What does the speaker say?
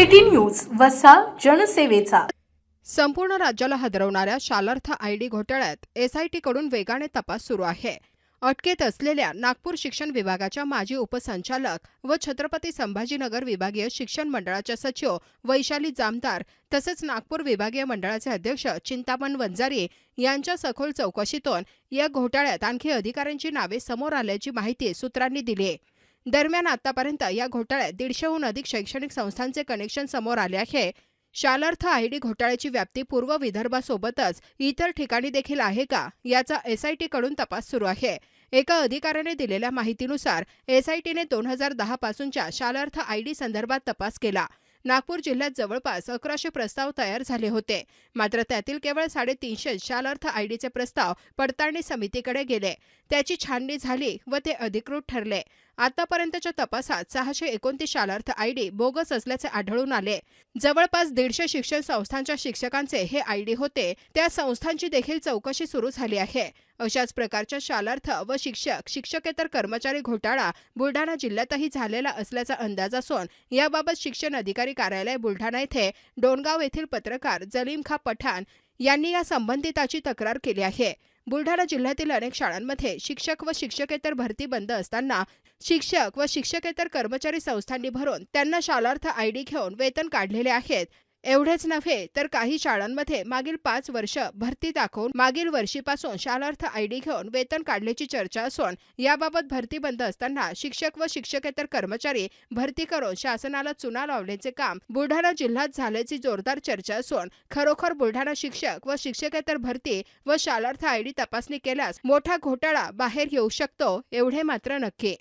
City news वसा जनसेवेचा. संपूर्ण राज्याला हादरवणाऱ्या शालार्थ आयडी घोटाळ्यात एसआयटी कडून वेगाने तपास सुरू आहे. अटकेत असलेल्या नागपूर शिक्षण विभागाच्या माजी उपसंचालक व छत्रपती संभाजीनगर विभागीय शिक्षण मंडळाच्या सचिव वैशाली जामदार तसेच नागपूर विभागीय मंडळाचे अध्यक्ष चिंतामण वंजारी यांच्या सखोल चौकशीतून या घोटाळ्यात आणखी अधिकाऱ्यांची नावे समोर आल्याची माहिती सूत्रांनी दिली आहे. दरम्यान आतापर्यंत या घोटाळ्यात दीडशेहून अधिक शैक्षणिक संस्थांचे कनेक्शन समोर आले आहे. शालार्थ आयडी घोटाळ्याची व्याप्ती पूर्व विदर्भासोबतच इतर ठिकाणी देखील आहे का याचा एसआयटीकडून तपास सुरू आहे. एका अधिकाऱ्याने दिलेल्या माहितीनुसार एसआयटीने दोन हजार दहा पासूनच्या शालार्थ आयडी संदर्भात तपास केला. नागपूर जिल्ह्यात जवळपास अकराशे प्रस्ताव तयार झाले होते. मात्र त्यातील केवळ साडेतीनशे शालार्थ आयडीचे प्रस्ताव पडताळणी समितीकडे गेले. त्याची छाननी झाली व ते अधिकृत ठरले. आतापर्यंतच्या तपासात सहाशे एकोणतीस शालार्थ आयडी बोगस असल्याचे आढळून आले. जवळपास दीडशे शिक्षण संस्थांच्या शिक्षकांचे हे आयडी होते. त्या संस्थांची देखील चौकशी सुरू झाली आहे. अशाच प्रकारच्या शालार्थ व शिक्षक शिक्षकेतर कर्मचारी घोटाळा बुलढाणा जिल्ह्यातही झालेला असल्याचा अंदाज असून याबाबत शिक्षण अधिकारी कार्यालय बुलढाणा येथे डोणगाव येथील पत्रकार जलीम खा पठाण यांनी या संबंधिताची तक्रार केली आहे. बुलढाणा जिल्ह्यातील अनेक शाळांमध्ये शिक्षक व शिक्षकेतर भरती बंद असताना शिक्षक व शिक्षकेतर कर्मचारी संस्थांनी भरून त्यांना शालार्थ आयडी घेऊन वेतन काढलेले आहेत. एवढेच नव्हे तर काही शाळांमध्ये मागील पाच वर्ष भरती दाखवून मागील वर्षीपासून शालार्थ आयडी घेऊन वेतन काढल्याची चर्चा असून याबाबत भरती बंद असताना शिक्षक व शिक्षकेतर कर्मचारी भरती करून शासनाला चुना लावल्याचे काम बुलढाणा जिल्ह्यात झाल्याची जोरदार चर्चा असून खरोखर बुलढाणा शिक्षक व शिक्षकेतर भरती व शालार्थ आयडी तपासणी केल्यास मोठा घोटाळा बाहेर येऊ शकतो एवढे मात्र नक्की.